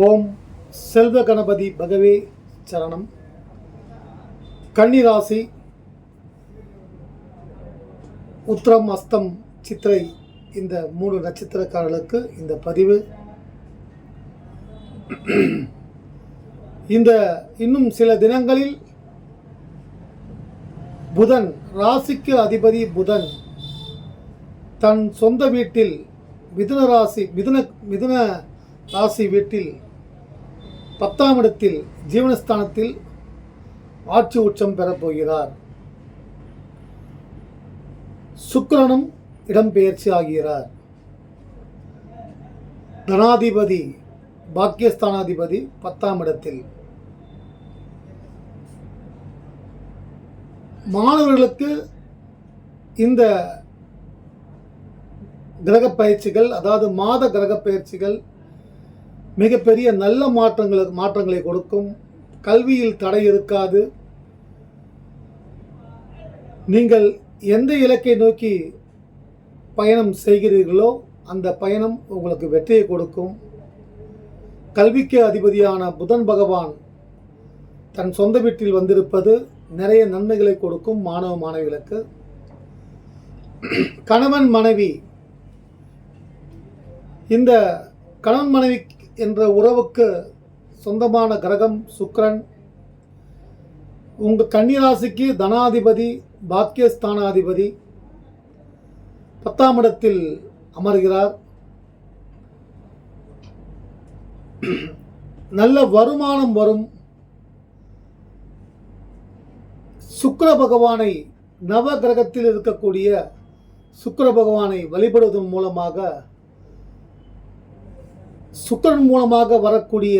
ஓம் செல்வ கணபதி பகவே சரணம். கன்னிராசி உத்திரம் அஸ்தம் சித்திரை இந்த மூணு நட்சத்திரக்காரர்களுக்கு இந்த பதிவு. இந்த இன்னும் சில தினங்களில் புதன் ராசிக்கு அதிபதி புதன் தன் சொந்த வீட்டில் மிதுன ராசி மிதுன மிதுன ராசி வீட்டில் பத்தாம் இடத்தில் ஜீவனஸ்தானத்தில் ஆட்சி உச்சம் பெறப்போகிறார் சுக்கிரனும் இடம்பெயர்ச்சி ஆகிறார். தனாதிபதி பாக்கியஸ்தானாதிபதி பத்தாம் இடத்தில். மாணவர்களுக்கு இந்த கிரக பயிற்சிகள் அதாவது மாத கிரக பயிற்சிகள் மிகப்பெரிய நல்ல மாற்றங்களை மாற்றங்களை கொடுக்கும். கல்வியில் தடை இருக்காது. நீங்கள் எந்த இலக்கை நோக்கி பயணம் செய்கிறீர்களோ அந்த பயணம் உங்களுக்கு வெற்றியை கொடுக்கும். கல்விக்கு அதிபதியான புதன் பகவான் தன் சொந்த வீட்டில் வந்திருப்பது நிறைய நன்மைகளை கொடுக்கும் மாணவ மாணவிகளுக்கு. கணவன் மனைவி. இந்த கணவன் மனைவி என்ற உறவுக்கு சொந்தமான கிரகம் சுக்ரன் உங்கள் கன்னிராசிக்கு தனாதிபதி பாக்கியஸ்தானாதிபதி. பத்தாம் இடத்தில் அமர்கிறார். நல்ல வருமானம் வரும். சுக்கர பகவானை நவ கிரகத்தில் இருக்கக்கூடிய சுக்கர பகவானை வழிபடுவதன் மூலமாக சுக்கரன் மூலமாக வரக்கூடிய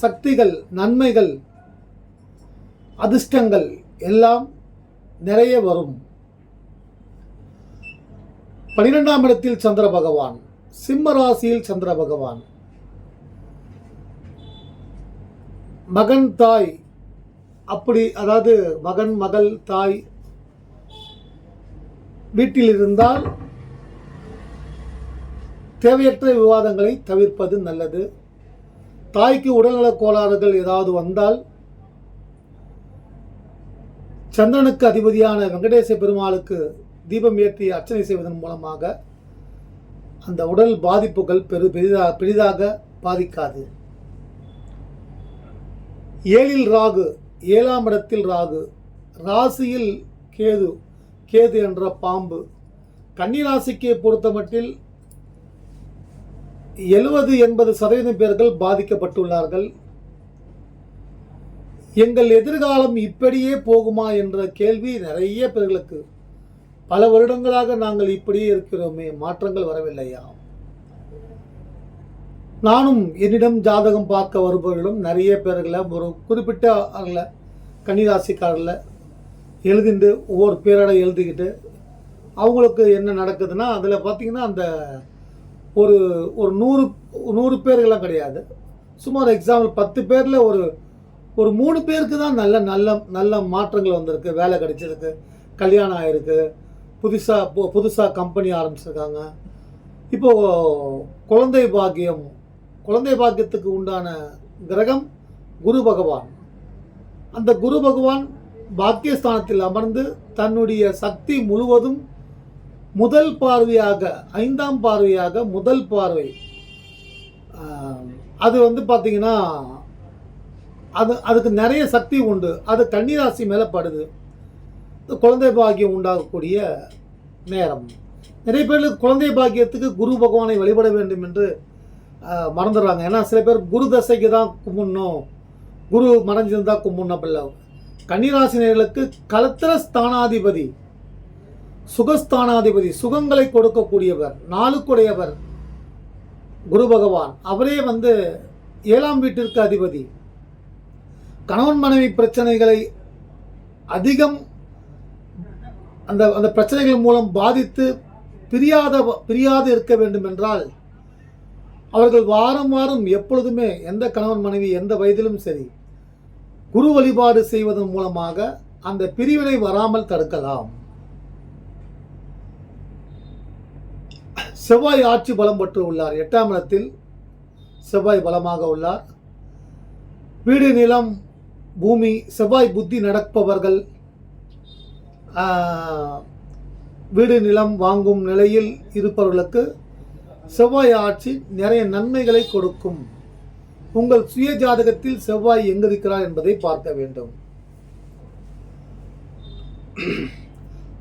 சக்திகள் நன்மைகள் அதிர்ஷ்டங்கள் எல்லாம் நிறைய வரும். பனிரெண்டாம் இடத்தில் சந்திர பகவான் சிம்ம ராசியில் சந்திர பகவான். மகன் தாய் அப்படி அதாவது மகன் மகள் தாய் வீட்டில் இருந்தால் தேவையற்ற விவாதங்களை தவிர்ப்பது நல்லது. தாய்க்கு உடல்நலக் கோளாறுகள் ஏதாவது வந்தால் சந்திரனுக்கு அதிபதியான வெங்கடேச பெருமாளுக்கு தீபம் ஏற்றி அர்ச்சனை செய்வதன் மூலமாக அந்த உடல் பாதிப்புகள் பெரு பெரிதாக பெரிதாக பாதிக்காது. ஏழில் ராகு ஏழாம் இடத்தில் ராகு ராசியில் கேது கேது என்ற பாம்பு. கன்னிராசிக்கு பொறுத்தமட்டில் எழுபது எண்பது சதவீதம் பேர்கள் பாதிக்கப்பட்டுள்ளார்கள். எங்கள் எதிர்காலம் இப்படியே போகுமா என்ற கேள்வி நிறைய பேர்களுக்கு. பல வருடங்களாக நாங்கள் இப்படியே இருக்கிறோமே மாற்றங்கள் வரவில்லையா? நானும் என்னிடம் ஜாதகம் பார்க்க வருபவர்களும் நிறைய பேர்களை ஒரு குறிப்பிட்ட அதில் கன்னிராசிக்காரில் எழுதிட்டு ஒவ்வொரு பேரோட எழுதிக்கிட்டு அவங்களுக்கு என்ன நடக்குதுன்னா அதில் பார்த்திங்கன்னா அந்த ஒரு ஒரு நூறு நூறு பேர்கள்லாம் கிடையாது. சும்மா ஒரு எக்ஸாம்பிள் பத்து பேரில் ஒரு ஒரு மூணு பேருக்கு தான் நல்ல நல்ல நல்ல மாற்றங்கள் வந்திருக்கு. வேலை கிடைச்சிருக்கு கல்யாணம் ஆயிருக்கு புதுசாக பு புதுசாக கம்பெனி ஆரம்பிச்சிருக்காங்க. இப்போது குழந்தை பாக்கியம் குழந்தை பாக்கியத்துக்கு உண்டான கிரகம் குரு பகவான். அந்த குரு பகவான் பாக்கியஸ்தானத்தில் அமர்ந்து தன்னுடைய சக்தி முழுவதும் முதல் பார்வையாக ஐந்தாம் பார்வையாக முதல் பார்வை. அது வந்து பார்த்திங்கன்னா அது அதுக்கு நிறைய சக்தி உண்டு. அது கன்னிராசி மேலே படுது. குழந்தை பாக்கியம் உண்டாகக்கூடிய நேரம். நிறைய பேர் குழந்தை பாக்கியத்துக்கு குரு பகவானை வழிபட வேண்டும் என்று மறந்துடுறாங்க. ஏன்னா சில பேர் குரு தசைக்கு தான் கும்பிடணும். குரு மறைஞ்சிருந்தா கும்பிடணும் அப்படில்ல கன்னிராசினியர்களுக்கு கலத்திர ஸ்தானாதிபதி. சுகஸ்தானாதிபதி சுகங்களை கொடுக்கக்கூடியவர் நாளுக்குடையவர் குரு பகவான். அவரே வந்து ஏழாம் வீட்டிற்கு அதிபதி. கணவன் மனைவி பிரச்சனைகளை அதிகம் அந்த அந்த பிரச்சனைகள் மூலம் பாதித்து பிரியாத பிரியாது இருக்க வேண்டும் என்றால் அவர்கள் வாரம் வாரம் எப்பொழுதுமே எந்த கணவன் மனைவி எந்த வயதிலும் சரி குரு வழிபாடு செய்வதன் மூலமாக அந்த பிரிவினை வராமல் தடுக்கலாம். செவ்வாய் ஆட்சி பலம் பெற்று உள்ளார். எட்டாம் இடத்தில் செவ்வாய் பலமாக உள்ளார். வீடு நிலம் பூமி செவ்வாய் புத்தி நடப்பவர்கள் வீடு நிலம் வாங்கும் நிலையில் இருப்பவர்களுக்கு செவ்வாய் ஆட்சி நிறைய நன்மைகளை கொடுக்கும். உங்கள் சுய ஜாதகத்தில் செவ்வாய் எங்கிருக்கிறார் என்பதை பார்க்க வேண்டும்.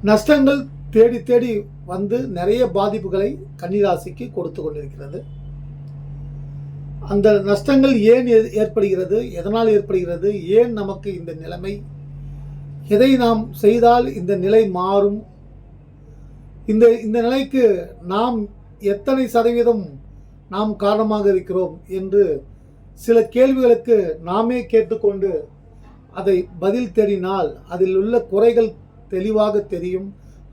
நஷ்டங்கள் தேடி தேடி வந்து நிறைய பாதிப்புகளை கன்னிராசிக்கு கொடுத்து கொண்டிருக்கிறது. அந்த நஷ்டங்கள் ஏன் ஏ- ஏற்படுகிறது எதனால் ஏற்படுகிறது ஏன் நமக்கு இந்த நிலைமை எதை நாம் செய்தால் இந்த நிலை மாறும் இந்த இந்த நிலைக்கு நாம் எத்தனை சதவீதம் நாம் காரணமாக இருக்கிறோம் என்று சில கேள்விகளுக்கு நாமே கேட்டுக்கொண்டு அதை பதில் தேடினால் அதில் உள்ள குறைகள் தெளிவாக தெரியும்.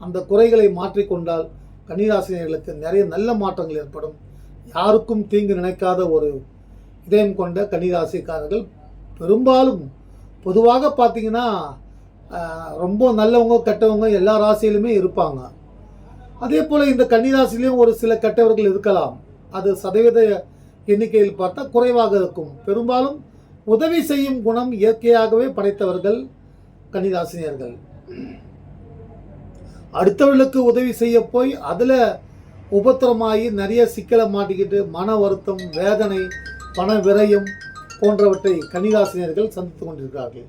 அந்த குறைகளை மாற்றிக்கொண்டால் கன்னிராசினியர்களுக்கு நிறைய நல்ல மாற்றங்கள் ஏற்படும். யாருக்கும் தீங்கு நினைக்காத ஒரு இதயம் கொண்ட கன்னிராசிக்காரர்கள் பெரும்பாலும் பொதுவாக பார்த்தீங்கன்னா ரொம்ப நல்லவங்க கெட்டவங்க எல்லா ராசியிலுமே இருப்பாங்க. அதே போல் இந்த கன்னிராசிலையும் ஒரு சில கெட்டவர்கள் இருக்கலாம். அது சதவீத எண்ணிக்கையில் பார்த்தா குறைவாக இருக்கும். பெரும்பாலும் உதவி செய்யும் குணம் இயற்கையாகவே படைத்தவர்கள் கன்னிராசினியர்கள். அடுத்தவர்களுக்கு உதவி செய்ய போய் அதில் உபத்திரமாகி நிறைய சிக்கலை மாட்டிக்கிட்டு மன வருத்தம் வேதனை பண விரயம் போன்றவற்றை கன்னிராசினியர்கள் சந்தித்துக் கொண்டிருக்கிறார்கள்.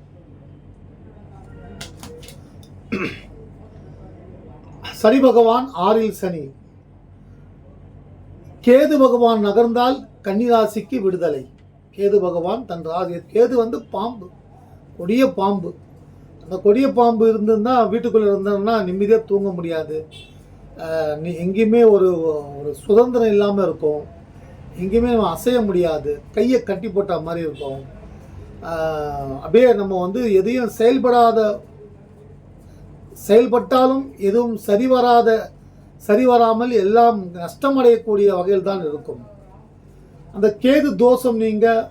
சனி பகவான் ஆறில் சனி. கேது பகவான் நகர்ந்தால் கன்னிராசிக்கு விடுதலை. கேது பகவான் தன் ராசி கேது வந்து பாம்பு கொடிய பாம்பு. அந்த கொடிய பாம்பு இருந்ததுன்னா வீட்டுக்குள்ளே இருந்தோம்னா நிம்மதியாக தூங்க முடியாது. நீ எங்கேயுமே ஒரு ஒரு சுதந்திரம் இல்லாமல் இருக்கும். எங்கேயுமே நம்ம அசைய முடியாது. கையை கட்டி போட்ட மாதிரி இருக்கும். அப்படியே நம்ம வந்து எதையும் செயல்படாத செயல்பட்டாலும் எதுவும் சரி வராத சரிவராமல் எல்லாம் நஷ்டமடையக்கூடிய வகையில் தான் இருக்கும். அந்த கேது தோஷம் நீங்கள்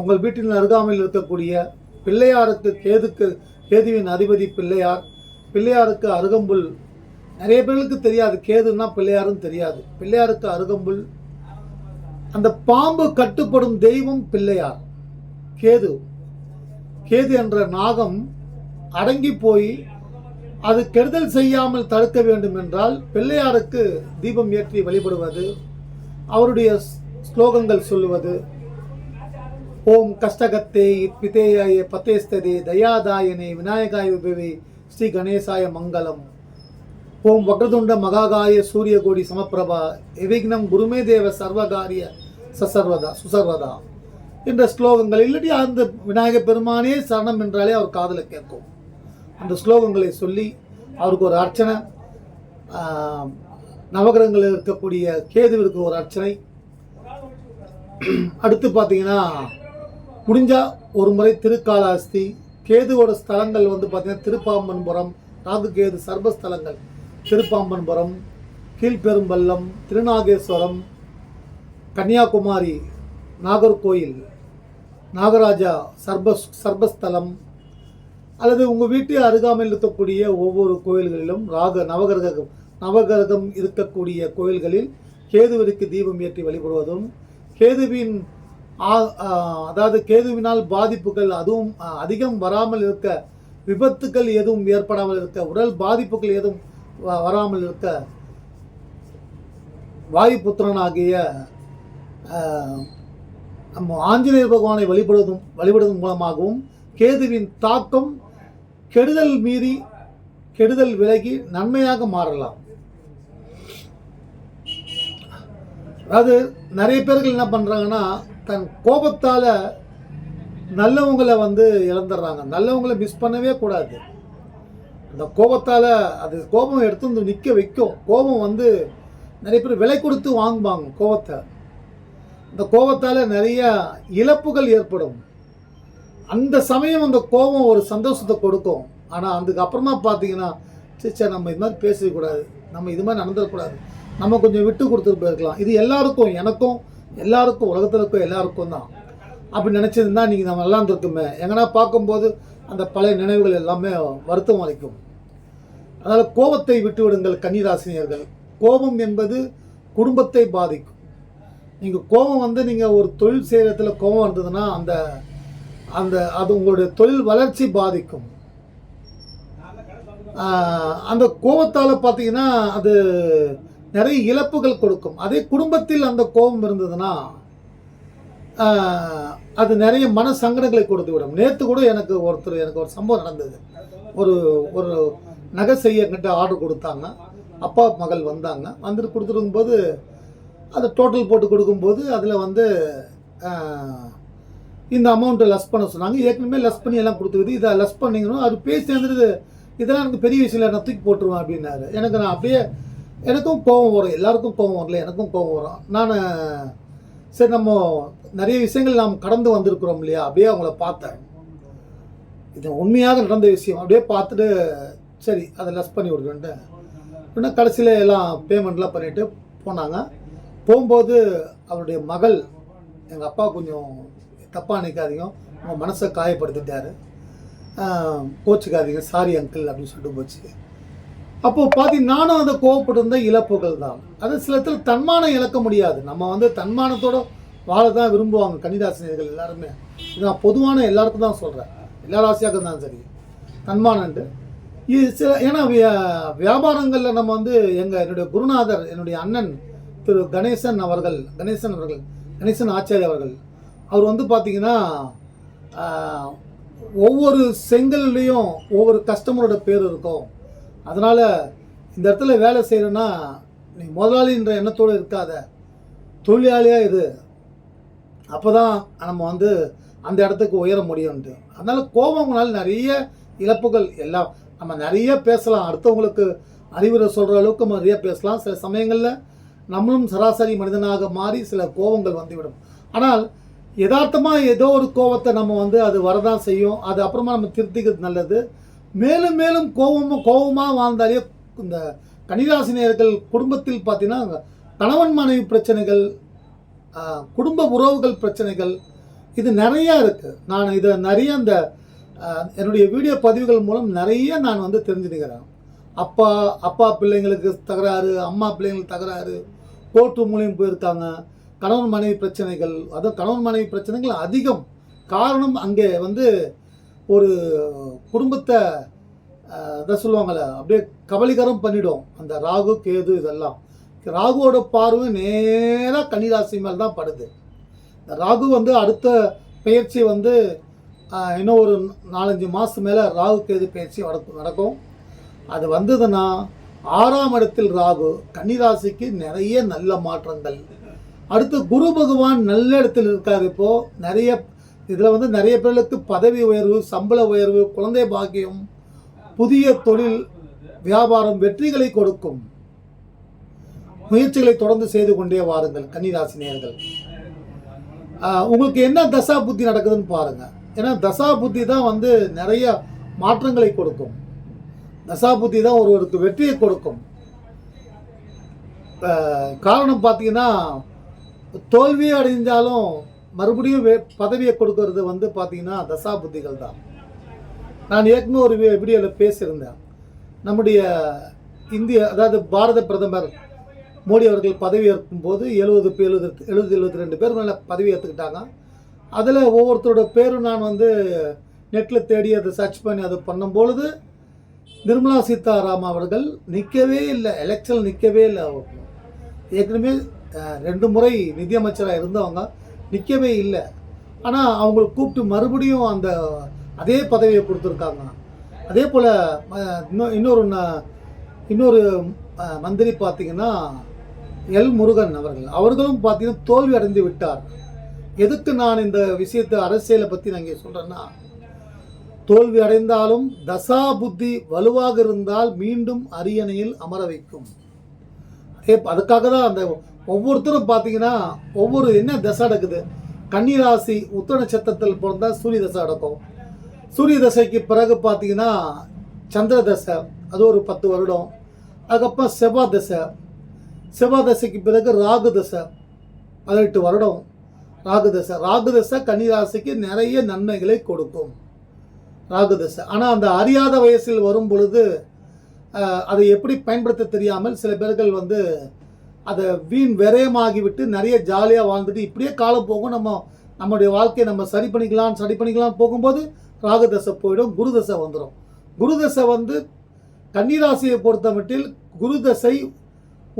உங்கள் வீட்டின் அருகாமையில் இருக்கக்கூடிய பிள்ளையாருக்கு கேதுக்கு கேதுவின் அதிபதி பிள்ளையார். பிள்ளையாருக்கு அருகம்புல். நிறைய பேருக்கு தெரியாது. கேதுன்னா பிள்ளையாரும் தெரியாது. பிள்ளையாருக்கு அருகம்புல். அந்த பாம்பு கட்டுப்படும் தெய்வம் பிள்ளையார். கேது. கேது என்ற நாகம் அடங்கி போய் அது கெடுதல் செய்யாமல் தடுக்க வேண்டும் என்றால் பிள்ளையாருக்கு தீபம் ஏற்றி வழிபடுவது அவருடைய ஸ்லோகங்கள் சொல்லுவது ஓம் கஷ்டகத்தே பிதேயாய பத்தேஸ்ததே தயாதாயனே விநாயகாய விபவே ஸ்ரீ கணேசாய மங்களம். ஓம் வக்ரதுண்ட மகாகாய சூரியகோடி சமப்பிரபா எவிக்னம் குருமே தேவ சர்வகாரிய சசர்வதா சுசர்வதா என்ற ஸ்லோகங்கள் இல்லாட்டி அந்த விநாயக பெருமானே சரணம் என்றாலே அவர் காதல கேட்கும். அந்த ஸ்லோகங்களை சொல்லி அவருக்கு ஒரு அர்ச்சனை நவகிரகங்களில் இருக்கக்கூடிய கேதுவிற்கு ஒரு அர்ச்சனை. அடுத்து பார்த்தீங்கன்னா முடிஞ்சால் ஒரு முறை திருக்காலாஸ்தி கேதுவோட ஸ்தலங்கள் வந்து பார்த்தீங்கன்னா திருப்பாம்பன்புரம் ராகு கேது சர்பஸ்தலங்கள் திருப்பாம்பன்புரம் கீழ்பெரும்பள்ளம் திருநாகேஸ்வரம் கன்னியாகுமரி நாகர்கோயில் நாகராஜா சர்ப சர்பஸ்தலம் அல்லது உங்கள் வீட்டு அருகாமையில் இருக்கக்கூடிய ஒவ்வொரு கோயில்களிலும் ராக நவகிரகம் நவகிரகம் இருக்கக்கூடிய கோயில்களில் கேதுவிற்கு தீபம் ஏற்றி வழிபடுவதும் கேதுவின் அதாவது கேதுவினால் பாதிப்புகள் அதுவும் அதிகம் வராமல் இருக்க விபத்துக்கள் எதுவும் ஏற்படாமல் இருக்க உடல் பாதிப்புகள் எதுவும் வ- வராமல் இருக்க வாயுபுத்திரனாகிய நம்ம ஆஞ்சநேயர் பகவானை வழிபடுவதும் வழிபடுவதன் மூலமாகவும் கேதுவின் தாக்கம் கெடுதல் மீறி கெடுதல் விலகி நன்மையாக மாறலாம். அதாவது நிறைய பேர்கள் என்ன பண்ணுறாங்கன்னா தன் கோபத்தால் நல்லவங்களை வந்து இழந்துடுறாங்க. நல்லவங்களை மிஸ் பண்ணவே கூடாது. அந்த கோபத்தால் அது கோபம் எடுத்து வந்து நிற்க வைக்கும். கோபம் வந்து நிறைய பேர் விலை கொடுத்து வாங்குவாங்க கோபத்தை. இந்த கோபத்தால் நிறைய இழப்புகள் ஏற்படும். அந்த சமயம் அந்த கோபம் ஒரு சந்தோஷத்தை கொடுக்கும். ஆனால் அதுக்கப்புறமா பார்த்தீங்கன்னா சிச்சா நம்ம இது மாதிரி பேசக்கூடாது நம்ம இது மாதிரி நடந்துடக்கூடாது. நம்ம கொஞ்சம் விட்டு கொடுத்துட்டு போயிருக்கலாம். இது எல்லாருக்கும் எனக்கும் எல்லாருக்கும் உலகத்தில் இருக்க எல்லாருக்கும் தான். அப்படி நினச்சிருந்தா நீங்கள் நம்ம நல்லா இருந்திருக்குமே. எங்கன்னா பார்க்கும்போது அந்த பழைய நினைவுகள் எல்லாமே வருத்தம் அளிக்கும். அதனால் கோபத்தை விட்டுவிடுங்கள் கன்னிராசினியர்கள். கோபம் என்பது குடும்பத்தை பாதிக்கும். நீங்கள் கோபம் வந்து நீங்கள் ஒரு தொழில் செய்கிறதுல கோபம் இருந்ததுன்னா அந்த அந்த அது உங்களுடைய தொழில் வளர்ச்சி பாதிக்கும். அந்த கோபத்தால் பார்த்தீங்கன்னா அது நிறைய இழப்புகள் கொடுக்கும். அதே குடும்பத்தில் அந்த கோபம் இருந்ததுன்னா அது நிறைய மன சங்கடங்களை கொடுத்து விடும். நேற்று கூட எனக்கு ஒருத்தர் எனக்கு ஒரு சம்பவம் நடந்தது. ஒரு ஒரு நகை செய்ய என்கிட்ட ஆர்டர் கொடுத்தாங்க. அப்பா மகள் வந்தாங்க. வந்துட்டு கொடுத்துருக்கும்போது அதை டோட்டல் போட்டு கொடுக்கும்போது அதில் வந்து இந்த அமௌண்ட்டை லெஸ் பண்ண சொன்னாங்க. ஏற்கனவே லெஸ் பண்ணி எல்லாம் கொடுத்துருக்குது. இதை லெஸ் பண்ணிக்கணும் அது பேசி வந்துடுது இதெல்லாம் எனக்கு பெரிய விஷயம் இல்லை. நான் தூக்கி போட்டுருவேன் அப்படின்னாரு. எனக்கு நான் அப்படியே எனக்கும் கோபம் வரும் எல்லாருக்கும் கோபம் வரல எனக்கும் கோபம் வரும். நான் சரி நம்ம நிறைய விஷயங்கள் நாம் கடந்து வந்திருக்கிறோம் இல்லையா? அப்படியே அவங்கள பார்த்தேன். இது உண்மையாக நடந்த விஷயம். அப்படியே பார்த்துட்டு சரி அதை லெஸ் பண்ணி விடுவேன்ட்டு இன்னும் கடைசியில் எல்லாம் பேமெண்ட்லாம் பண்ணிவிட்டு போனாங்க. போகும்போது அவருடைய மகள் எங்கள் அப்பா கொஞ்சம் தப்பாக நினைக்காதீங்க. உங்கள் மனசை காயப்படுத்திட்டார். ஆஹ், கோச்சுக்காதீங்க. சாரி அங்கிள் அப்படின்னு சொல்லிட்டு போச்சு. அப்போது பார்த்தி நானும் அந்த கோவப்பட்டிருந்த இழப்புகள் தான் அது சில இடத்துல தன்மானம் இழக்க முடியாது. நம்ம வந்து தன்மானத்தோட வாழ தான் விரும்புவாங்க கன்னிராசினியர்கள் எல்லாருமே. இது நான் பொதுவான எல்லாருக்கும் தான் சொல்கிறேன் எல்லா ராசியாக தான் சரி. தன்மானன்ட்டு. இது சில ஏன்னா வியா- வியாபாரங்களில் நம்ம வந்து எங்கள் என்னுடைய குருநாதர் என்னுடைய அண்ணன் திரு கணேசன் அவர்கள் கணேசன் அவர்கள் கணேசன் ஆச்சாரிய அவர்கள் அவர் வந்து பார்த்திங்கன்னா ஒவ்வொரு செங்கல்லையும் ஒவ்வொரு கஸ்டமரோட பேர் இருக்கும். அதனால் இந்த இடத்துல வேலை செய்கிறேன்னா நீ முதலாளின்ற எண்ணத்தோடு இருக்காத. தொழிலாளியாக இது அப்போ தான் நம்ம வந்து அந்த இடத்துக்கு உயர முடியும்ட்டு அதனால் கோபங்களால் நிறைய இழப்புகள் எல்லாம் நம்ம நிறைய பேசலாம். அடுத்தவங்களுக்கு அறிவுரை சொல்கிற அளவுக்கு நிறைய பேசலாம். சில சமயங்களில் நம்மளும் சராசரி மனிதனாக மாறி சில கோபங்கள் வந்துவிடும். ஆனால் யதார்த்தமாக ஏதோ ஒரு கோபத்தை நம்ம வந்து அது வரதான் செய்யும். அது அப்புறமா நம்ம திருத்திக்கிறது நல்லது. மேலும் மேலும் கோபமாக கோபமாக வாழ்ந்தாலே இந்த கன்னிராசினியர்கள் குடும்பத்தில் பார்த்தீங்கன்னா கணவன் மனைவி பிரச்சனைகள் குடும்ப உறவுகள் பிரச்சனைகள் இது நிறையா இருக்குது நான் இதை நிறைய இந்த என்னுடைய வீடியோ பதிவுகள் மூலம் நிறைய நான் வந்து தெரிஞ்சுக்கிறேன். அப்பா அப்பா பிள்ளைங்களுக்கு தகராறு அம்மா பிள்ளைங்களுக்கு தகராறு கோர்ட்டு மூலியம் போயிருக்காங்க கணவன் மனைவி பிரச்சனைகள் அதுவும் கணவன் மனைவி பிரச்சனைகள் அதிகம். காரணம் அங்கே வந்து ஒரு குடும்பத்தை இதை சொல்லுவாங்கள்ல அப்படியே கபலிகரம் பண்ணிடும். அந்த ராகு கேது இதெல்லாம். ராகுவோட பார்வை நேராக கன்னிராசி மேல் தான் படுது. இந்த ராகு வந்து அடுத்த பயிற்சி வந்து இன்னும் ஒரு நாலஞ்சு மாதம் மேலே ராகு கேது பயிற்சி நடக்கும் நடக்கும். அது வந்ததுன்னா ஆறாம் இடத்தில் ராகு கன்னிராசிக்கு நிறைய நல்ல மாற்றங்கள். அடுத்து குரு பகவான் நல்ல இடத்தில் இருக்கார் இப்போது நிறைய இதில் வந்து நிறைய பேர்களுக்கு பதவி உயர்வு சம்பள உயர்வு குழந்தை பாக்கியம் புதிய தொழில் வியாபாரம் வெற்றிகளை கொடுக்கும் முயற்சிகளை தொடர்ந்து செய்து கொண்டே வாருங்கள் கன்னிராசினியர்கள் உங்களுக்கு என்ன தசா புத்தி நடக்குதுன்னு பாருங்க. ஏன்னா தசா புத்தி தான் வந்து நிறைய மாற்றங்களை கொடுக்கும். தசா புத்தி தான் ஒருவருக்கு வெற்றியை கொடுக்கும். காரணம் பார்த்தீங்கன்னா தோல்வியே அடைஞ்சாலும் மறுபடியும் வே பதவியை கொடுக்கறது வந்து பார்த்தீங்கன்னா தசா புத்திகள் தான். நான் ஏற்கனவே ஒரு வீடியோவில் பேசியிருந்தேன். நம்முடைய இந்திய அதாவது பாரத பிரதமர் மோடி அவர்கள் பதவி ஏற்கும் போது எழுபது எழுபது எழுபது எழுபத்தி ரெண்டு பேர் மேலே பதவி ஏற்றுக்கிட்டாங்க அதில் ஒவ்வொருத்தரோட பேரும் நான் வந்து நெட்டில் தேடி அதை சர்ச் பண்ணி அதை பண்ணும்பொழுது நிர்மலா சீதாராமன் அவர்கள் நிற்கவே இல்லை எலெக்ஷன் நிற்கவே இல்லை. ஏற்கனவே ரெண்டு முறை நிதியமைச்சராக இருந்தவங்க. நிற்கவே இல்லை. ஆனால் அவங்களை கூப்பிட்டு மறுபடியும் அந்த அதே பதவியை கொடுத்துருக்காங்க. அதே போல் இன்னும் இன்னொரு இன்னொரு மந்திரி பார்த்தீங்கன்னா எல் முருகன் அவர்கள். அவர்களும் பார்த்தீங்கன்னா தோல்வி அடைந்து விட்டார். எதுக்கு நான் இந்த விஷயத்தை அரசியலை பற்றி நான் இங்கே சொல்கிறேன்னா தோல்வி அடைந்தாலும் தசா புத்தி வலுவாக இருந்தால் மீண்டும் அரியணையில் அமர வைக்கும். அதே அதுக்காக தான் அந்த ஒவ்வொருத்தரும் பார்த்தீங்கன்னா ஒவ்வொரு என்ன தசை நடக்குது? கன்னிராசி உத்தர நட்சத்திரத்தில் பிறந்தால் சூரிய தசை நடக்கும். சூரிய தசைக்கு பிறகு பார்த்தீங்கன்னா சந்திர தசை அது ஒரு பத்து வருடம். அதுக்கப்புறம் செவ்வாய் தசை. செவ்வாய் தசைக்கு பிறகு ராகு தசை பதினெட்டு வருடம். ராகு தசை. ராகு தசை கன்னிராசிக்கு நிறைய நன்மைகளை கொடுக்கும். ராகு தசை. ஆனால் அந்த அறியாத வயசில் வரும் பொழுது அதை எப்படி பயன்படுத்த தெரியாமல் சில பேர்கள் வந்து அதை வீண் விரயமாகிவிட்டு நிறைய ஜாலியாக வாழ்ந்துட்டு இப்படியே காலம் போகும். நம்ம நம்மளுடைய வாழ்க்கையை நம்ம சரி பண்ணிக்கலாம் சரி பண்ணிக்கலாம் போகும்போது ராகதசை போயிடும் குருதசை வந்துடும் குருதசை வந்து கன்னிராசியை பொறுத்த மட்டில் குருதசை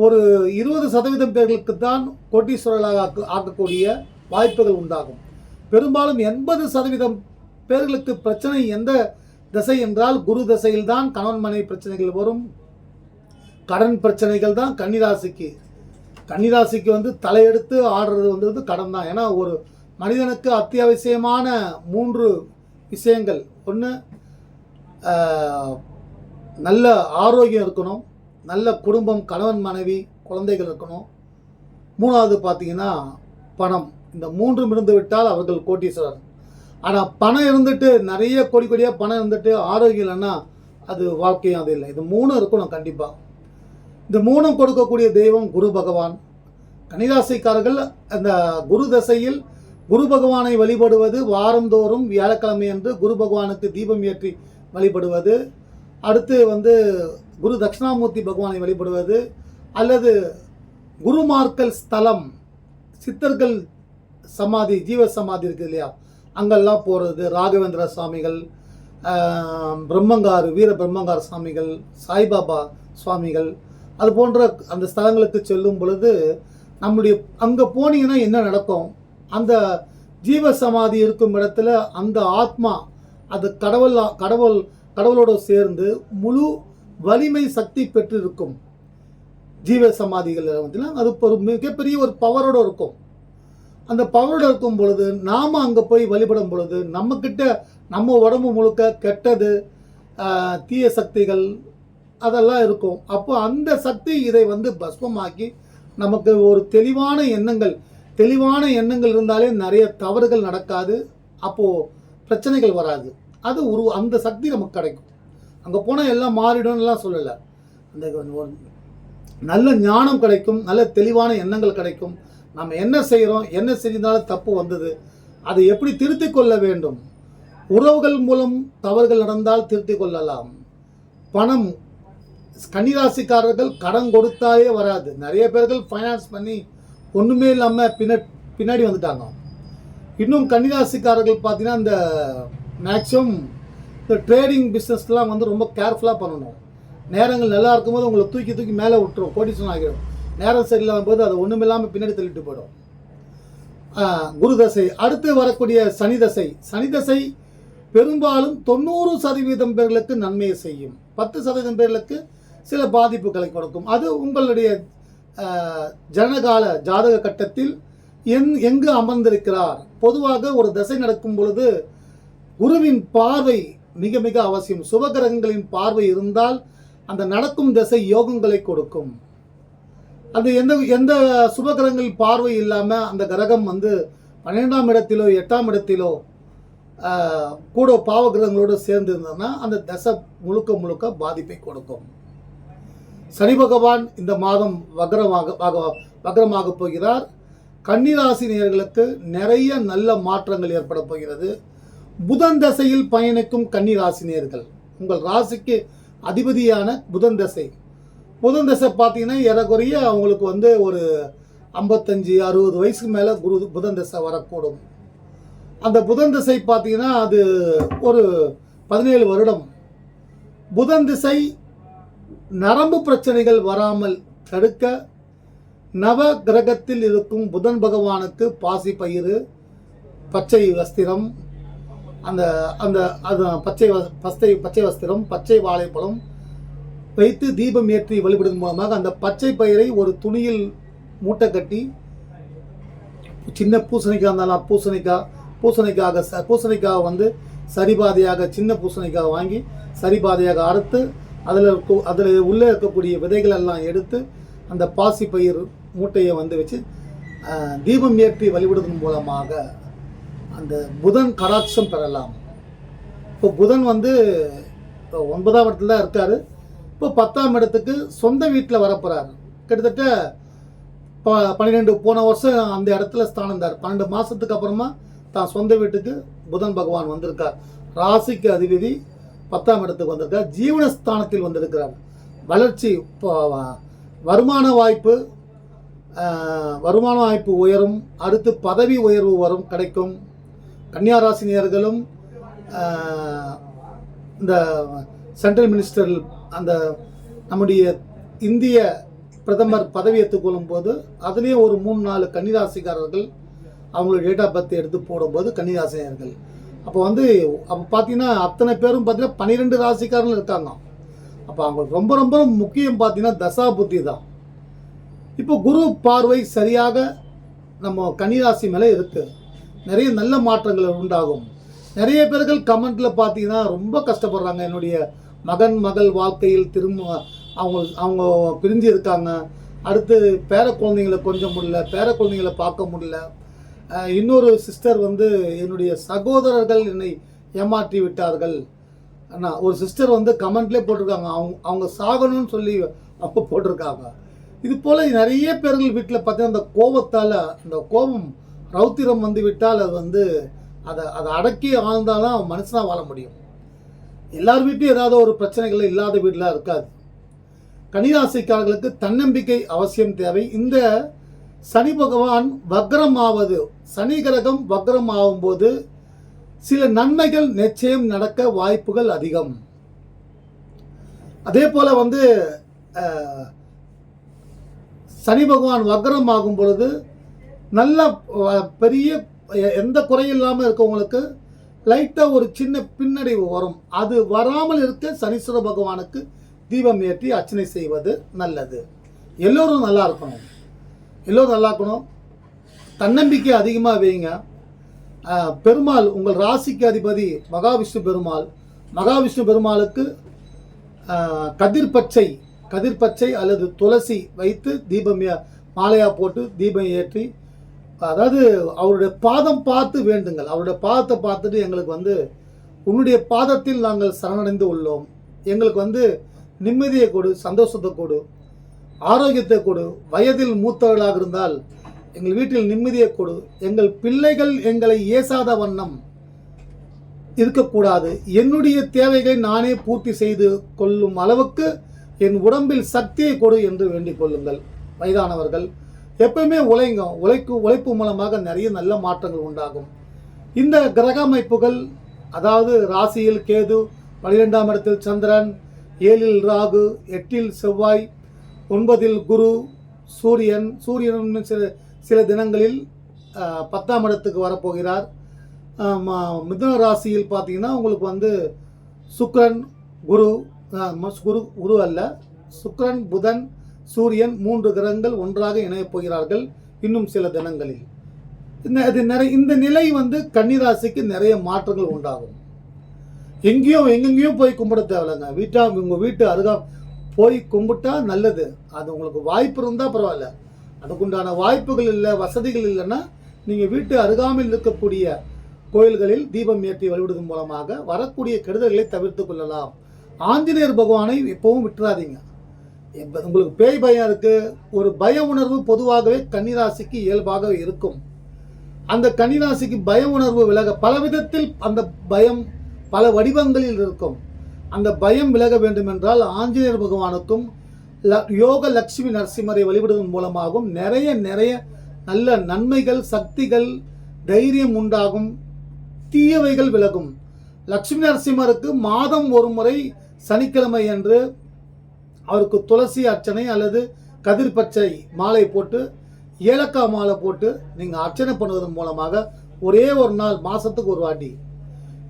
ஒரு இருபது சதவீதம் பேர்களுக்கு தான் கோட்டீஸ்வரர்களாக ஆக்க ஆக்கக்கூடிய வாய்ப்புகள் உண்டாகும். பெரும்பாலும் எண்பது சதவீதம் பேர்களுக்கு பிரச்சனை எந்த திசை என்றால் குரு தசையில் தான் கணவன் மனைவி பிரச்சனைகள் வரும். கடன் பிரச்சனைகள் தான் கன்னிராசிக்கு கன்னிராசிக்கு வந்து தலையெடுத்து ஆடுறது வந்து கடன் தான். ஏன்னா ஒரு மனிதனுக்கு அத்தியாவசியமான மூன்று விஷயங்கள். ஒன்று நல்ல ஆரோக்கியம் இருக்கணும். நல்ல குடும்பம் கணவன் மனைவி குழந்தைகள் இருக்கணும். மூணாவது பார்த்தீங்கன்னா பணம். இந்த மூன்றும் இருந்து விட்டால் அவர்கள் கோட்டீஸ்வரர். ஆனால் பணம் இருந்துட்டு நிறைய கொடி கொடியாக பணம் இருந்துட்டு ஆரோக்கியம் இல்லைன்னா அது வாழ்க்கையும் அது இல்லை. இது மூணும் இருக்கணும் கண்டிப்பாக இந்த மூணும் கொடுக்கக்கூடிய தெய்வம் குரு பகவான். கன்னிராசிக்காரர்கள் அந்த குரு தசையில் குரு பகவானை வழிபடுவது வாரந்தோறும் வியாழக்கிழமை அன்று குரு பகவானுக்கு தீபம் ஏற்றி வழிபடுவது. அடுத்து வந்து குரு தட்சிணாமூர்த்தி பகவானை வழிபடுவது. அல்லது குருமார்கள் ஸ்தலம் சித்தர்கள் சமாதி ஜீவ சமாதி இருக்குது இல்லையா? அங்கெல்லாம் போகிறது ராகவேந்திர சுவாமிகள் பிரம்மங்கார் வீர பிரம்மங்கார் சுவாமிகள் சாய்பாபா சுவாமிகள் அது போன்ற அந்த ஸ்தலங்களுக்கு செல்லும் பொழுது நம்முடைய அங்கே போனீங்கன்னா என்ன நடக்கும்? அந்த ஜீவ சமாதி இருக்கும் இடத்துல அந்த ஆத்மா அது கடவுள் கடவுள் கடவுளோடு சேர்ந்து முழு வலிமை சக்தி பெற்றிருக்கும். ஜீவ சமாதிகள் வந்து அது ஒரு மிகப்பெரிய ஒரு பவரோட இருக்கும். அந்த பவரோட இருக்கும் பொழுது நாம் அங்கே போய் வழிபடும் பொழுது நம்மக்கிட்ட நம்ம உடம்பு முழுக்க கெட்டது தீய சக்திகள் அதெல்லாம் இருக்கும். அப்போ அந்த சக்தி இதை வந்து பஸ்மமாக்கி நமக்கு ஒரு தெளிவான எண்ணங்கள் தெளிவான எண்ணங்கள் இருந்தாலே நிறைய தவறுகள் நடக்காது. அப்போது பிரச்சனைகள் வராது. அது ஒரு அந்த சக்தி நமக்கு கிடைக்கும். அங்கே போனால் எல்லாம் மாறிடும்லாம் சொல்லலை. அந்த ஒரு நல்ல ஞானம் கிடைக்கும் நல்ல தெளிவான எண்ணங்கள் கிடைக்கும். நம்ம என்ன செய்கிறோம் என்ன செஞ்சிருந்தாலும் தப்பு வந்தது. அதை எப்படி திருத்திக் கொள்ள வேண்டும்? உறவுகள் மூலம் தவறுகள் நடந்தால் திருத்திக் கொள்ளலாம். பணம் கன்னிராசிக்காரர்கள் கடன் கொடுத்தாலே வராது. நிறைய பேர்கள் ஃபைனான்ஸ் பண்ணி ஒன்றுமே இல்லாமல் பின்ன பின்னாடி வந்துட்டாங்க. இன்னும் கன்னிராசிக்காரர்கள் பார்த்தீங்கன்னா இந்த மேக்ஸிமம் இந்த ட்ரேடிங் பிஸ்னஸ்லாம் வந்து ரொம்ப கேர்ஃபுல்லாக பண்ணணும். நேரங்கள் நல்லா இருக்கும்போது உங்களை தூக்கி தூக்கி மேலே விட்டுரும். கோடிசன் ஆகிடும் நேரம் சரியில்லாத போது அது ஒன்றும் இல்லாமல் பின்னாடி தள்ளிட்டு போயிடும். குரு தசை. அடுத்து வரக்கூடிய சனி தசை. சனி தசை பெரும்பாலும் தொண்ணூறு சதவீதம் பேர்களுக்கு நன்மையை செய்யும். பத்து சதவீதம் பேர்களுக்கு சில பாதிப்புகளை கொடுக்கும். அது உங்களுடைய ஜனகால ஜாதக கட்டத்தில் எங் எங்கு அமர்ந்திருக்கிறார்? பொதுவாக ஒரு தசை நடக்கும் பொழுது குருவின் பார்வை மிக மிக அவசியம். சுபகிரகங்களின் பார்வை இருந்தால் அந்த நடக்கும் திசை யோகங்களை கொடுக்கும். அது எந்த எந்த சுபகிரகங்கள் பார்வை இல்லாமல் அந்த கிரகம் வந்து பன்னிரெண்டாம் இடத்திலோ எட்டாம் இடத்திலோ கூட பாவ கிரகங்களோடு சேர்ந்து இருந்ததுன்னா அந்த தசை முழுக்க முழுக்க பாதிப்பை கொடுக்கும். சனி பகவான் இந்த மாதம் வக்ரமாக வக்ரமாக போகிறார். கன்னிராசி நேர்களுக்கு நிறைய நல்ல மாற்றங்கள் ஏற்பட போகிறது. புதன் தசையில் பயணிக்கும் கன்னிராசி நேர்கள் உங்கள் ராசிக்கு அதிபதியான புதன் தசை. புதன் தசை பார்த்தீங்கன்னா ஏறக்குறைய அவங்களுக்கு வந்து ஒரு ஐம்பத்தஞ்சு அறுபது வயசுக்கு மேலே குரு புதன் தசை வரக்கூடும். அந்த புதன் திசை பார்த்தீங்கன்னா அது ஒரு பதினேழு வருடம். புதன் திசை நரம்பு பிரச்சனைகள் வராமல் தடுக்க நவ கிரகத்தில் இருக்கும் புதன் பகவானுக்கு பாசி பயிறு பச்சை வஸ்திரம் அந்த அந்த அது பச்சை வ- பச்சை பச்சை வஸ்திரம் பச்சை வாழைப்பழம் வைத்து தீபம் ஏற்றி வழிபடுவதன் மூலமாக அந்த பச்சை பயிரை ஒரு துணியில் மூட்டை கட்டி சின்ன பூசணிக்காய் இருந்தாலும் பூசணிக்காய் பூசணிக்காக ச பூசணிக்காய் வந்து சரிபாதையாக சின்ன பூசணிக்காய் வாங்கி சரிபாதையாக அறுத்து அதில் அதில் உள்ளே இருக்கக்கூடிய விதைகள் எல்லாம் எடுத்து அந்த பாசி பயிர் மூட்டையை வந்து வச்சு தீபம் ஏற்றி வழிபடுவதன் மூலமாக அந்த புதன் கடாட்சம் பெறலாம். இப்போ புதன் வந்து இப்போ ஒன்பதாம் இடத்துல தான் இருக்கார். இப்போ பத்தாம் இடத்துக்கு சொந்த வீட்டில் வரப்போகிறார் கிட்டத்தட்ட ப பன்னிரெண்டு போன வருஷம் அந்த இடத்துல ஸ்தானம் பன்னெண்டு மாதத்துக்கு அப்புறமா தான் சொந்த வீட்டுக்கு புதன் பகவான் வந்திருக்கார். ராசிக்கு அதிபதி பத்தாம் இடத்துக்கு வந்திருக்கார். ஜீவனஸ்தானத்தில் வந்திருக்கிறார். வளர்ச்சி இப்போ வருமான வாய்ப்பு வருமான வாய்ப்பு உயரும் அடுத்து பதவி உயர்வு வரும் கிடைக்கும். கன்னியாராசினியர்களும் இந்த சென்ட்ரல் மினிஸ்டர் அந்த நம்முடைய இந்திய பிரதமர் பதவி ஏற்றுக்கொள்ளும் போது அதுலேயும் ஒரு மூணு நாலு கன்னிராசிக்காரர்கள் அவங்களோட டேட் ஆஃப் பர்த் எடுத்து போடும்போது கன்னிராசினியர்கள். அப்போ வந்து அப்போ பார்த்தீங்கன்னா அத்தனை பேரும் பார்த்தீங்கன்னா பன்னிரெண்டு ராசிக்காரர்கள் இருக்காங்க. அப்போ அவங்களுக்கு ரொம்ப ரொம்ப முக்கியம் பார்த்தீங்கன்னா தசா புத்தி தான். இப்போ குரு பார்வை சரியாக நம்ம கன்னிராசி மேலே இருக்குது நிறைய நல்ல மாற்றங்கள் உண்டாகும். நிறைய பேர்கள் கமெண்ட்டில் பார்த்தீங்கன்னா ரொம்ப கஷ்டப்படுறாங்க. என்னுடைய மகன் மகள் வாழ்க்கையில் திரும்ப அவங்க அவங்க பிரிஞ்சு இருக்காங்க. அடுத்து பேர குழந்தைங்களை கொஞ்சம் முடியல பேர குழந்தைங்களை பார்க்க முடியல. இன்னொரு சிஸ்டர் வந்து என்னுடைய சகோதரர்கள் என்னை ஏமாற்றி விட்டார்கள். அண்ணா ஒரு சிஸ்டர் வந்து கமெண்ட்லேயே போட்டிருக்காங்க. அவங்க அவங்க சாகணும்னு சொல்லி அப்போ போட்டிருக்காங்க. இது போல் நிறைய பேர்கள் வீட்டில் பார்த்தீங்கன்னா அந்த கோபத்தால் அந்த கோபம் ரௌத்திரம் வந்து விட்டால் அது வந்து அதை அதை அடக்கி ஆழ்ந்தாதான் மனுஷனாக வாழ முடியும். எல்லார் வீட்லையும் ஏதாவது ஒரு பிரச்சனைகள் இல்லாத வீடெலாம் இருக்காது. கன்னிராசிக்காரர்களுக்கு தன்னம்பிக்கை அவசியம் தேவை. இந்த சனி பகவான் வக்ரமாவது சனி கிரகம் வக்ரம் ஆகும்போது சில நன்மைகள் நிச்சயம் நடக்க வாய்ப்புகள் அதிகம். அதே போல வந்து சனி பகவான் வக்ரம் ஆகும் பொழுது நல்ல பெரிய எ- எந்த குறையும் இல்லாமல் இருக்கவங்களுக்கு லைட்டாக ஒரு சின்ன பின்னடைவு வரும். அது வராமல் இருக்க சனீஸ்வர பகவானுக்கு தீபம் ஏற்றி அர்ச்சனை செய்வது நல்லது. எல்லோரும் நல்லா இருக்கணும். எல்லோரும் நல்லா இருக்கணும் தன்னம்பிக்கை அதிகமாக வைங்க. பெருமாள் உங்கள் ராசிக்கு அதிபதி மகாவிஷ்ணு பெருமாள். மகாவிஷ்ணு பெருமாளுக்கு கதிர்பச்சை கதிர் பச்சை கதிர் பச்சை அல்லது துளசி வைத்து தீபம் மாலையாக போட்டு தீபம் ஏற்றி அதாவது அவருடைய பாதம் பார்த்து வேண்டுங்கள். அவருடைய பாதத்தை பார்த்துட்டு எங்களுக்கு வந்து உன்னுடைய பாதத்தில் நாங்கள் சரணடைந்து உள்ளோம். எங்களுக்கு வந்து நிம்மதியை கொடு சந்தோஷத்தை கொடு. ஆரோக்கியத்தை கொடு. வயதில் மூத்தவர்களாக இருந்தால் எங்கள் வீட்டில் நிம்மதியை கொடு. எங்கள் பிள்ளைகள் எங்களை ஏசாத வண்ணம் இருக்கக்கூடாது. என்னுடைய தேவைகளை நானே பூர்த்தி செய்து கொள்ளும் அளவுக்கு என் உடம்பில் சக்தியை கொடு என்று வேண்டிக் கொள்ளுங்கள். வயதானவர்கள் எப்பவுமே உழைங்க. உழைக்கு உழைப்பு மூலமாக நிறைய நல்ல மாற்றங்கள் உண்டாகும். இந்த கிரக அமைப்புகள் அதாவது ராசியில் கேது பனிரெண்டாம் இடத்தில் சந்திரன் ஏழில் ராகு எட்டில் செவ்வாய் ஒன்பதில் குரு சூரியன் சூரியன் சில சில தினங்களில் பத்தாம் இடத்துக்கு வரப்போகிறார். ஆஹ், மிதுன ராசியில் பார்த்தீங்கன்னா உங்களுக்கு வந்து சுக்ரன் குரு குரு குரு அல்ல. சுக்ரன் புதன் சூரியன் மூன்று கிரகங்கள் ஒன்றாக இணையப் போகிறார்கள் இன்னும் சில தினங்களில். இந்த இது நிறைய இந்த நிலை வந்து கன்னிராசிக்கு நிறைய மாற்றங்கள் உண்டாகும். எங்கேயும் எங்கெங்கேயும் போய் கும்பிட தேவையில்லைங்க. வீட்டா உங்கள் வீட்டு அருகா போய் கும்பிட்டா நல்லது. அது உங்களுக்கு வாய்ப்பு இருந்தால் பரவாயில்ல. அதுக்குண்டான வாய்ப்புகள் இல்லை வசதிகள் இல்லைன்னா நீங்கள் வீட்டு அருகாமையில் இருக்கக்கூடிய கோயில்களில் தீபம் ஏற்றி வழிபடுவதன் மூலமாக வரக்கூடிய கெடுதல்களை தவிர்த்து கொள்ளலாம். ஆஞ்சநேயர் பகவானை எப்பவும் விட்டுறாதீங்க. இப்ப உங்களுக்கு பேய் பயம் இருக்குது ஒரு பய உணர்வு பொதுவாகவே கன்னிராசிக்கு இயல்பாக இருக்கும். அந்த கன்னிராசிக்கு பய உணர்வு விலக பல விதத்தில் அந்த பயம் பல வடிவங்களில் இருக்கும். அந்த பயம் விலக வேண்டுமென்றால் ஆஞ்சநேயர் பகவானுக்கும் ல- யோக லட்சுமி நரசிம்மரை வழிபடுவதன் மூலமாகவும் நிறைய நிறைய நல்ல நன்மைகள் சக்திகள் தைரியம் உண்டாகும். தீயவைகள் விலகும். லக்ஷ்மி நரசிம்மருக்கு மாதம் ஒரு முறை சனிக்கிழமை அன்று அவருக்கு துளசி அர்ச்சனை அல்லது கதிர் பச்சை மாலை போட்டு ஏலக்காய் மாலை போட்டு நீங்கள் அர்ச்சனை பண்ணுவதன் மூலமாக ஒரே ஒரு நாள் மாதத்துக்கு ஒரு வாட்டி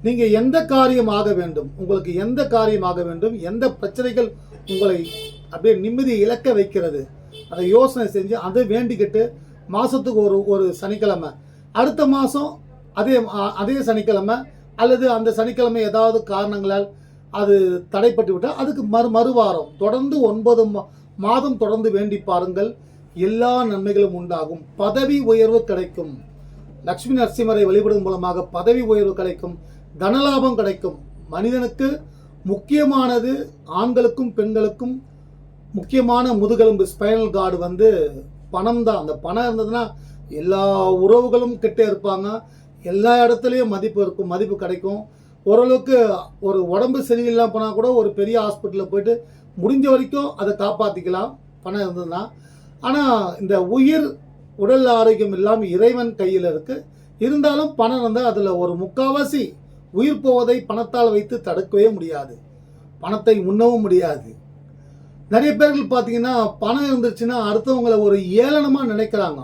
நீங்கள் எந்த காரியம் ஆக வேண்டும்? உங்களுக்கு எந்த காரியம் ஆக வேண்டும்? எந்த பிரச்சனைகள் உங்களை அப்படியே நிம்மதி இழக்க வைக்கிறது? அதை யோசனை செஞ்சு அதை வேண்டிக்கிட்டு மாதத்துக்கு ஒரு ஒரு சனிக்கிழமை. அடுத்த மாதம் அதே அதே சனிக்கிழமை அல்லது அந்த சனிக்கிழமை ஏதாவது காரணங்களால் அது தடைப்பட்டு விட்டால் அதுக்கு மறு மறுவாரம். தொடர்ந்து ஒன்பது மா- மாதம் தொடர்ந்து வேண்டி பாருங்கள். எல்லா நன்மைகளும் உண்டாகும். பதவி உயர்வு கிடைக்கும். லக்ஷ்மி நரசிம்மரை வழிபடும் மூலமாக பதவி உயர்வு கிடைக்கும். தனலாபம் கிடைக்கும். மனிதனுக்கு முக்கியமானது ஆண்களுக்கும் பெண்களுக்கும் முக்கியமான முதுகெலும்பு ஸ்பைனல் கார்டு வந்து பணம் தான் அந்த பணம் இருந்ததுன்னா எல்லா உறவுகளும் கிட்டே இருப்பாங்க. எல்லா இடத்துலையும் மதிப்பு இருக்கும் மதிப்பு கிடைக்கும். ஓரளவுக்கு ஒரு உடம்பு சரியில்லாமல் போனால் கூட ஒரு பெரிய ஹாஸ்பிட்டலில் போயிட்டு முடிஞ்ச வரைக்கும் அதை காப்பாற்றிக்கலாம் பணம் இருந்ததுன்னா. ஆனால் இந்த உயிர் உடல் ஆரோக்கியம் இல்லாமல் இறைவன் கையில் இருக்குது இருந்தாலும் பணம் இருந்தால் அதில் ஒரு முக்காவாசி உயிர் போவதை பணத்தால் வைத்து தடுக்கவே முடியாது. பணத்தை உண்ணவும் முடியாது. நிறைய பேர்கள் பார்த்தீங்கன்னா பணம் இருந்துச்சுன்னா அடுத்தவங்களை ஒரு ஏளனமாக நினைக்கிறாங்க.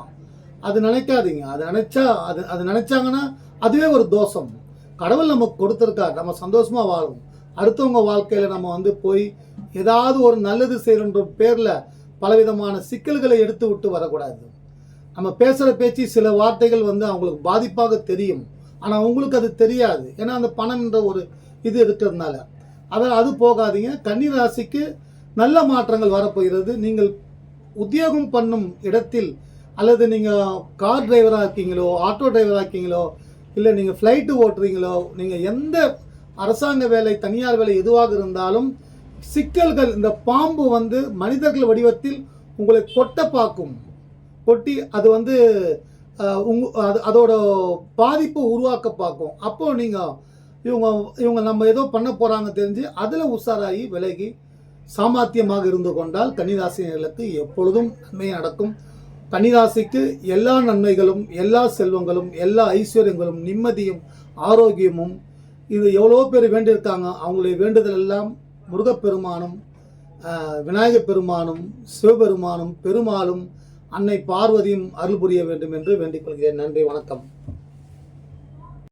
அது நினைக்காதீங்க. அது நினைச்சா அது அது நினைச்சாங்கன்னா அதுவே ஒரு தோஷம். கடவுள் நமக்கு கொடுத்துருக்காரு. நம்ம சந்தோஷமாக வாழும் அடுத்தவங்க வாழ்க்கையில் நம்ம வந்து போய் ஏதாவது ஒரு நல்லது செய்கிறன்ற பேரில் பலவிதமான சிக்கல்களை எடுத்து விட்டு வரக்கூடாது. நம்ம பேசுகிற பேச்சு சில வார்த்தைகள் வந்து அவங்களுக்கு பாதிப்பாக தெரியும். ஆனால் உங்களுக்கு அது தெரியாது. ஏன்னா அந்த பணம்ன்ற ஒரு இது இருக்கிறதுனால அதான் அது போகாதீங்க. கன்னி ராசிக்கு நல்ல மாற்றங்கள் வரப்போகிறது. நீங்கள் உத்தியோகம் பண்ணும் இடத்தில் அல்லது நீங்கள் கார் டிரைவராக இருக்கீங்களோ ஆட்டோ டிரைவராக இருக்கீங்களோ இல்லை நீங்கள் ஃப்ளைட்டு ஓட்டுறீங்களோ நீங்கள் எந்த அரசாங்க வேலை தனியார் வேலை எதுவாக இருந்தாலும் சிக்கல்கள் இந்த பாம்பு வந்து மனிதர்கள் வடிவத்தில் உங்களை கொட்ட பார்க்கும் கொட்டி அது வந்து உங் அது அதோட பாதிப்பை உருவாக்க பார்க்கும். அப்போ நீங்கள் இவங்க இவங்க நம்ம ஏதோ பண்ண போகிறாங்க தெரிஞ்சு அதில் உஷாராகி விலகி சாமர்த்தியமாக இருந்து கொண்டால் கன்னிராசினர்களுக்கு எப்பொழுதும் நன்மை நடக்கும். கன்னிராசிக்கு எல்லா நன்மைகளும் எல்லா செல்வங்களும் எல்லா ஐஸ்வர்யங்களும் நிம்மதியும் ஆரோக்கியமும் இது எவ்வளோ பேர் வேண்டியிருக்காங்க. அவங்களுடைய வேண்டுதல் எல்லாம் முருகப்பெருமானும் விநாயகப் பெருமானும் சிவபெருமானும் பெருமாளும் அன்னை பார்வதியும் அருள் புரிய வேண்டும் என்று வேண்டிக் கொள்கிறேன். நன்றி வணக்கம்.